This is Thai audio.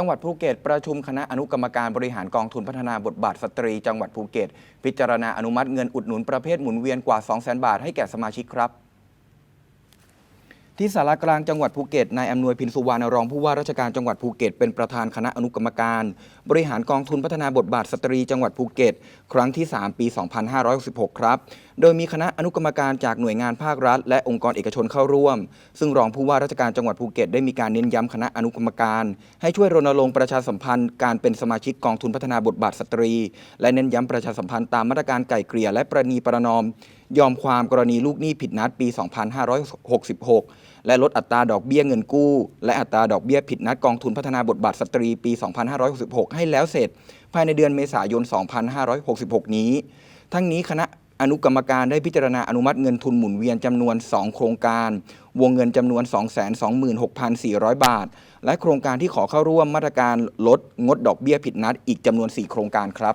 จังหวัดภูเก็ตประชุมคณะอนุกรรมการบริหารกองทุนพัฒนาบทบาทสตรี จังหวัดภูเก็ต พิจารณาอนุมัติเงินอุดหนุนประเภทหมุนเวียนกว่า 200,000 บาทให้แก่สมาชิกครับ ที่สารากลางจังหวัดภูเก็ตนายอำนวยพินสุวรรณรองผู้ว่าราชการจังหวัดภูเก็ตเป็นประธานคณะอนุกรรมการ บริหารกองทุนพัฒนาบทบาทสตรีจังหวัดภูเก็ต ครั้งที่ 3 ปี 2566 ครับ โดยมีคณะอนุกรรมการจากหน่วยงานภาครัฐ และองค์กรเอกชนเข้าร่วม ซึ่งรองผู้ว่าราชการจังหวัดภูเก็ตได้มีการเน้นย้ำคณะอนุกรรมการ ให้ช่วยรณรงค์ประชาสัมพันธ์การเป็นสมาชิกกองทุนพัฒนาบทบาทสตรี และเน้นย้ำประชาสัมพันธ์ตามมาตรการไก่เกลี่ยและประนีประนอม ยอมความกรณีลูกหนี้ผิดนัดปี 2566และลดอัตราดอกเบี้ยเงินกู้ และอัตราดอกเบี้ยผิดนัดกองทุนพัฒนาบทบาทสตรีปี 2566 ให้แล้วเสร็จ ภายในเดือนเมษายน 2566 นี้ ทั้งนี้คณะอนุกรรมการได้พิจารณาอนุมัติเงินทุนหมุนเวียนจำนวน 2 โครงการ วงเงินจำนวน 226,400 บาท และโครงการที่ขอเข้าร่วมมาตรการลดงดดอกเบี้ยผิดนัดอีกจำนวน 4 โครงการครับ